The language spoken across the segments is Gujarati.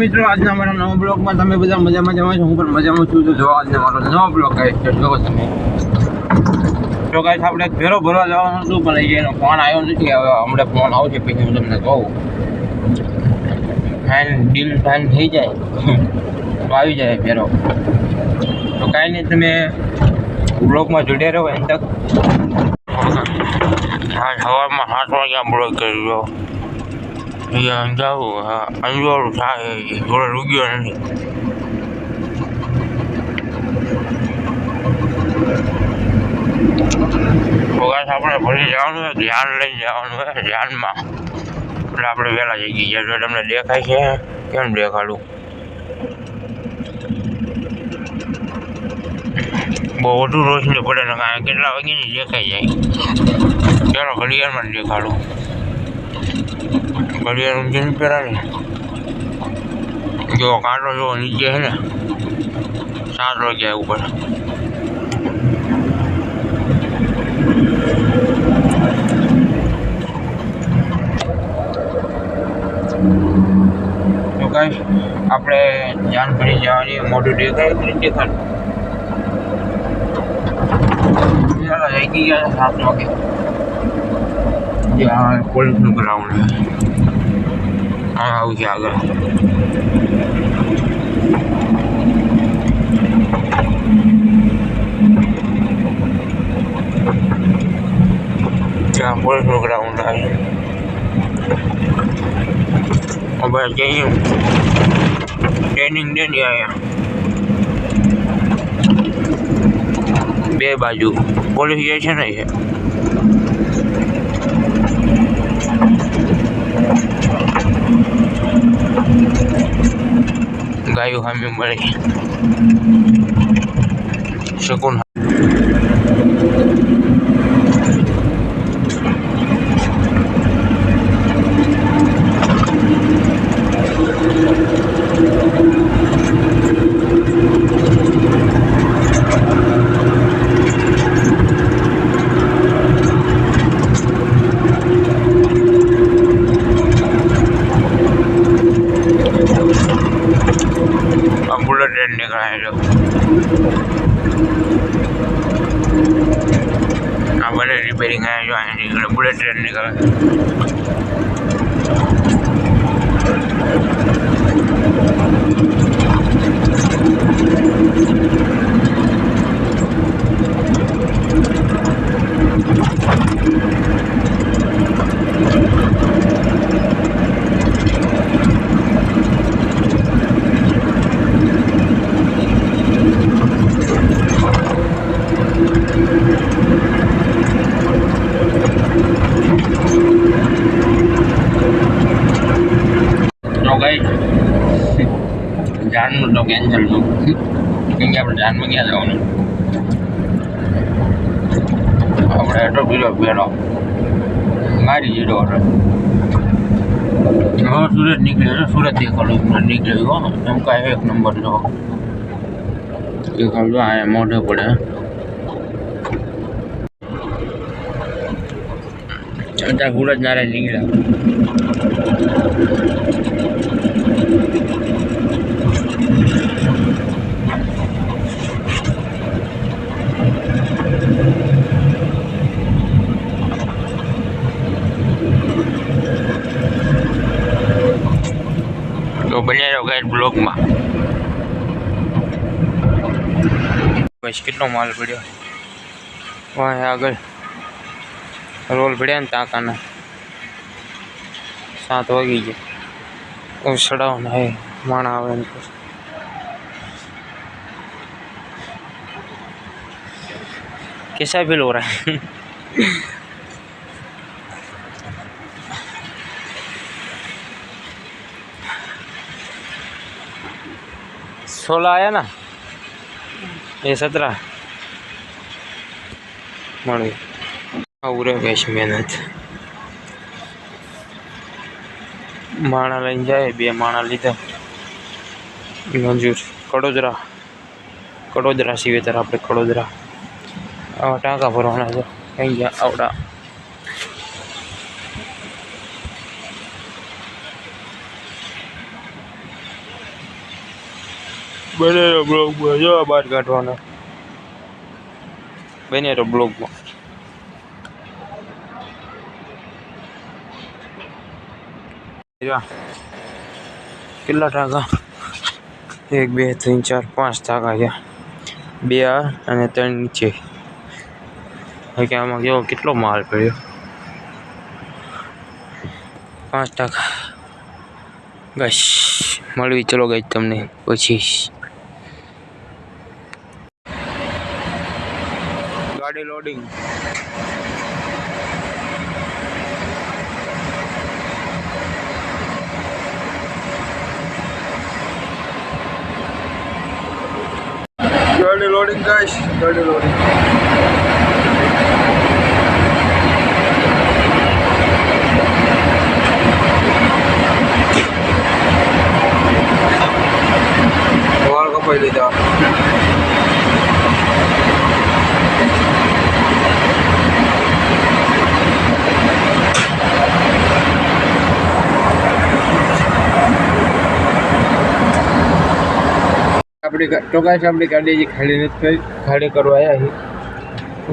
મિત્રો આજના મારા નવા બ્લોગમાં તમે બધા મજામાં જવા છો હું પણ મજામાં છું તો જોવા આજના મારો નવો બ્લોક ગાઈશ છે જોવો તમે તો ગાઈશ આપણે ફેરો ભરવા જવાનો હતું પણ એનો ફોન આવ્યો નથી હવે હમણાં ફોન આવશે પછી હું તમને કહું ફાઇન ડીલ ફાઇન થઈ જાય તો આવી જાય ફેરો તો કાંઈ નહીં તમે બ્લોકમાં જોડ્યા રહો એમ તક હવામાં સવારમાં સાત વાગ્યા બ્લોગ કરી દો ત્યાં જાવું હા અંજવાળું થાય જોડે રૂગ્યો નથી બસ આપણે ફરી જવાનું હોય ધ્યાન લઈ જવાનું હોય ધ્યાનમાં એટલે આપણે વહેલા જઈ ગયા જો તમને દેખાય છે કેમ દેખાડું બહુ વધુ રોશની પડે ને કાંઈ કેટલા વાગ્યાની દેખાઈ જાય ચાલો ઘડિયાળમાં દેખાડું बढ़िया इंजन फिरा नहीं जो औकात जो नीचे है ना सात हो गया ऊपर તો ગાઈસ આપણે જાનપુરી જવાની મોટું દેખાય કે દેખાય ત્યાં કોલેજનું ગ્રાઉન્ડ આ આવું છે આગળ ત્યાં કોલેજનું ગ્રાઉન્ડ આવ્યું હવે ટ્રેનિંગ ટ્રેનિંગ દેની અહીંયા બે બાજુ પોલીસ સ્ટેશન છે ગાયો સામે મળી શકુન ટ્રેન નીકળાય જો આ બધે રિપેરિંગ આવ્યા જો અહીંયા નીકળે બુલેટ ટ્રેન નીકળે તો ગઈ જાનનું તો કેન્સલનું કેમ કે આપણે જાનમાં ક્યાં જવાનું આપણે હેઠો પીલો પહેલો મારી જીરો હવે સુરત નીકળ્યો છે સુરત દેખાડું નીકળ્યો એમ કાંઈ એક નંબર જો દેખાડજો આ મોઢે પડે અંજા ગુરજ નારે નીકળ્યો તો બનેરો ગાઈ બ્લોગમાં કઈ કેટલો માલ પડ્યો હોય આગળ रोल पड़ा ने ता काना सात वागी गए और सड़ा होना है माना आवे इनको कैसा बिल हो रहा है सोलह आया ना ये सत्रह मड़ આવરે કેશ મહેનત માણા લઈને જાય બે માણા લીધા મંજૂર કડોદરા કડોદરા સિવેતર આપણે કડોદરા આવા ટાંકા ભરવાના છે કઈ ગયા આવડા બનેરો બ્લોગમાં જવા બહાર કાઢવાના બનેરો બ્લોગમાં કેટલા ટાંકા એક બે ત્રણ ચાર પાંચ ટાંકા છે બે આ અને ત્રણ નીચે કે આમાં કેવો કેટલો માલ પડ્યો પાંચ ટાંકા બસ મળવી ચલો ગઈ તમને પછી ગાડી loading early loading guys early loading આપણી ટોકાશ આપણી ગાડી જે ખાડીને ખાડી કરવા આવ્યા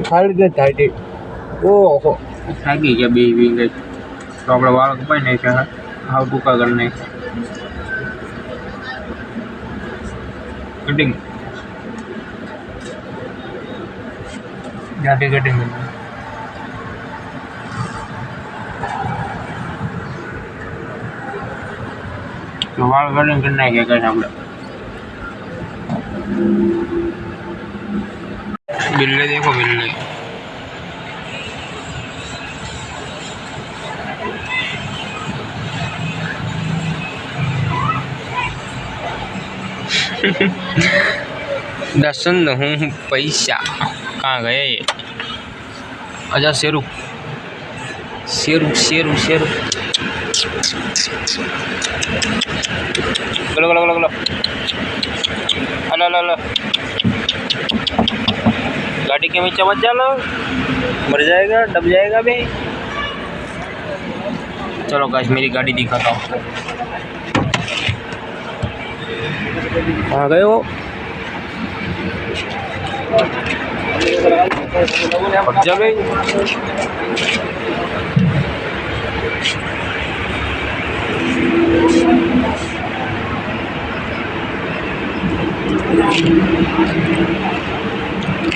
છે ખાડી જ થાટી ઓહો થાકી ગયા બે બી ગઈ તો આપણે વાળ કપાઈ નાખ્યા હા હાવ ટૂંકા કરી નાખ્યા કટિંગ ગાડી કટિંગ તો વાળ કટિંગ કરી નાખ્યા કઈ આપણે बिल्ले देखो बिल्ले दर्शन हूँ पैसा कहाँ गए ये अच्छा शेरू शेरू शेरू शेरू बोलो बोलो बोलो बोलो अलो अलो अलो गाड़ी के में चमच जाना मर जाएगा डब जाएगा भी चलो गाइस मेरी गाड़ी दिखाता हूँ आ गए वो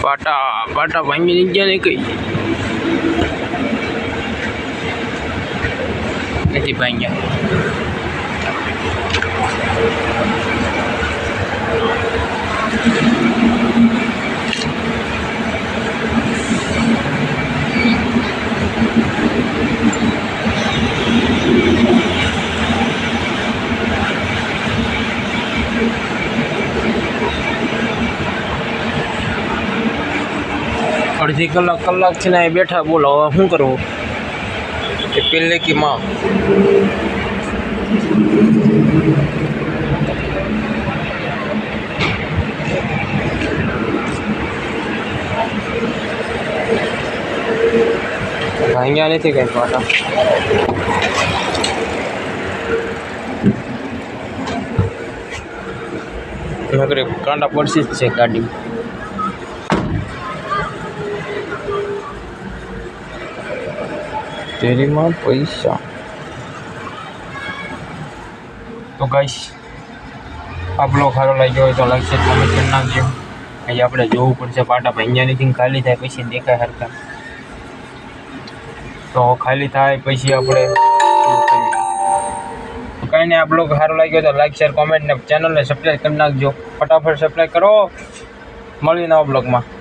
Pata, pata banyak ni je ni ke? Nanti banyak. અડધી કલાક કલાકથી ને બેઠા બોલો હવે શું કરવું એ પહેલેકી માં અહીંયા નથી કંઈ પાછા નકરી કાંડા પડશે જ છે ગાડી पैसा तो गाइस आप लोग खारो लाइजो तो लाइक से कमेंट करना दियो अरे आप जो ऊपर से पाटा पहनिया खाली थे पैसे देखा हर का तो खाली था पैसे आप कहीं आप लोग हारो तो लाइक हो तो लाइक शेयर कमेंट ने चैनल ने सब्सक्राइब करना जो फटाफट सब्सक्राइब करो मिली ना ब्लॉग में